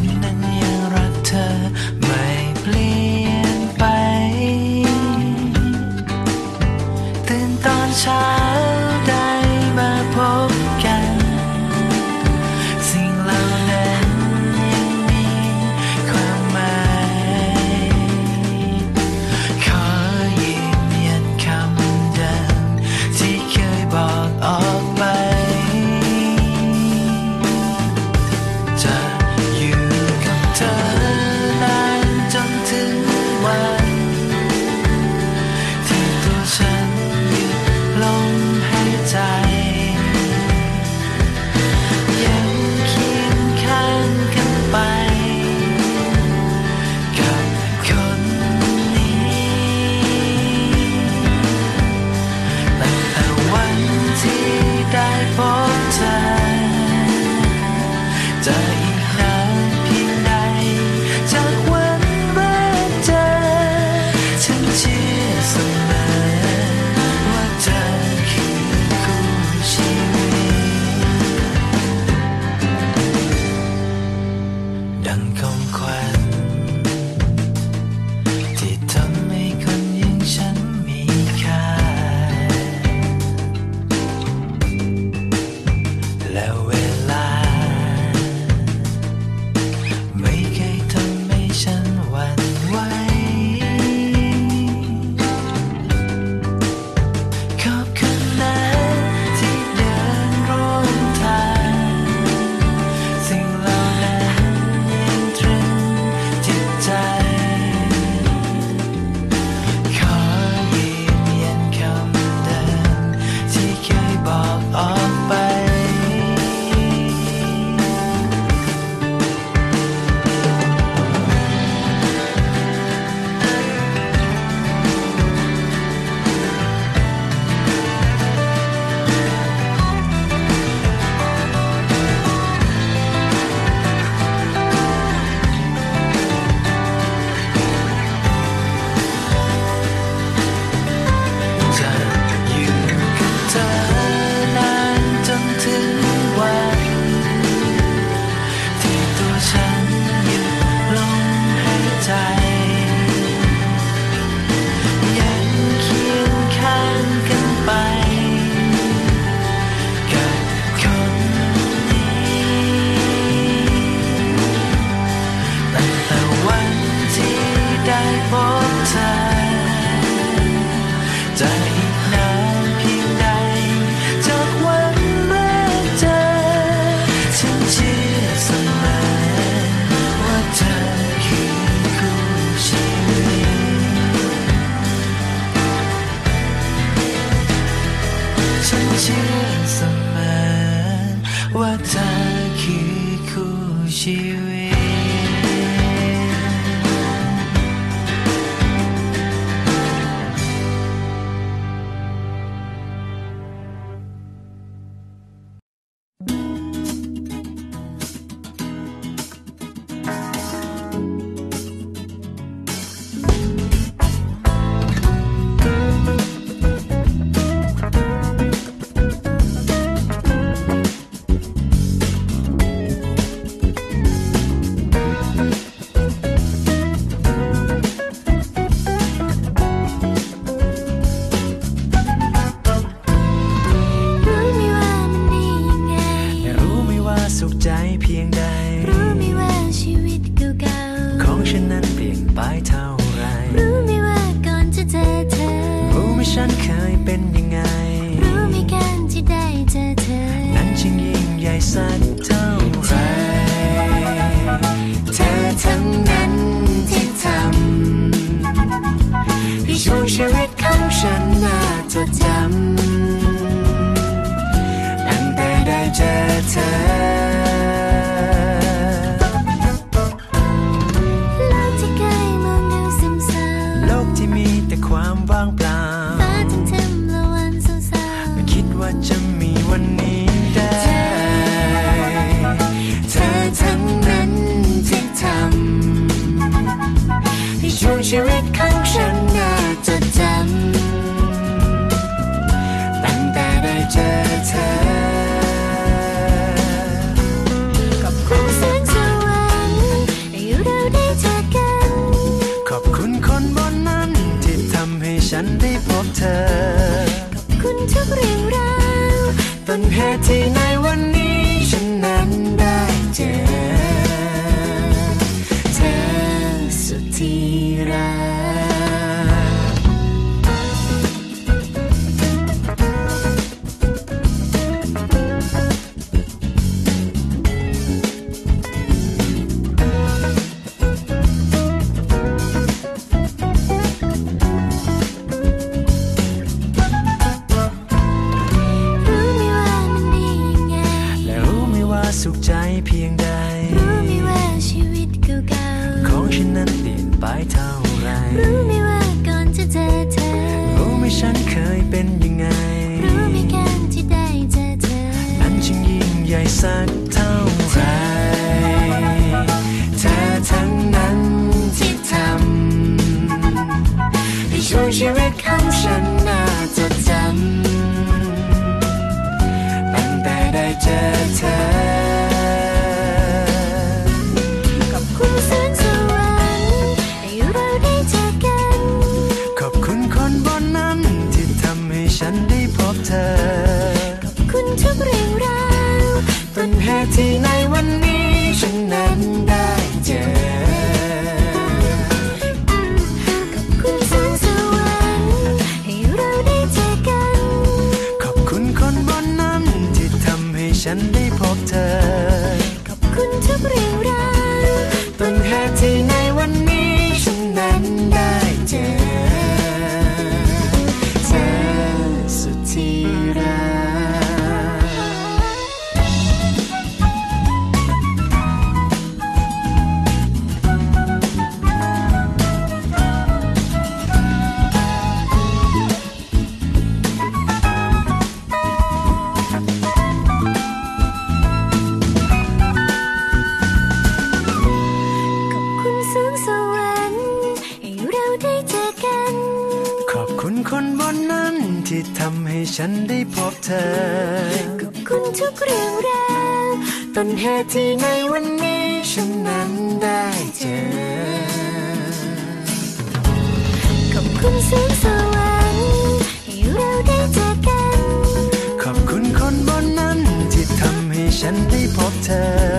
na, na. ดจำตั้งแต่ได้เจอเธอโลกที่เคยมองดูซึมเศร้าโลกที่มีแต่ความว่างเปล่าฟ้าทั้งเทมและวันเศร้าไม่คิดว่าจะมีวันนี้ได้ เธอทั้งนั้นที่ทำให้ช่วงชีวิตของฉันน่าจดจำ เจอเธอกับคุณแสงสว่างให้เราได้เจอกัน ขอบคุณคนบนนั้นที่ทำให้ฉันได้พบเธอ ขอบคุณทุกเรื่องราวต้นเหตุที่ในวันนี้ฉันนั้นได้เจอ พียงใดรู้ไหมว่าชีวิตเก่าของฉันนั้นเปลี่ยนไปเท่าไรๆรู้ไหมว่าก่อนจะเจอเธอรู้ไหมฉันเคยเป็นยังไงรู้ไหมการที่ได้เจอเธอนั้นจึงยิ่งใหญ่สักเท่าไรเธอทั้งนั้นที่ทำให้ช่วงชีวิตของฉัน ฉันได้พบเธอ ฉันได้พบเธอขอบคุณทุกเรื่องราวต้นเหตุที่ในวันนี้ฉันนั้นได้เจอ ขอบคุณแสงสวรรค์ให้เราได้เจอกัน ขอบคุณคนบนนั้นที่ทำให้ฉันได้พบเธอ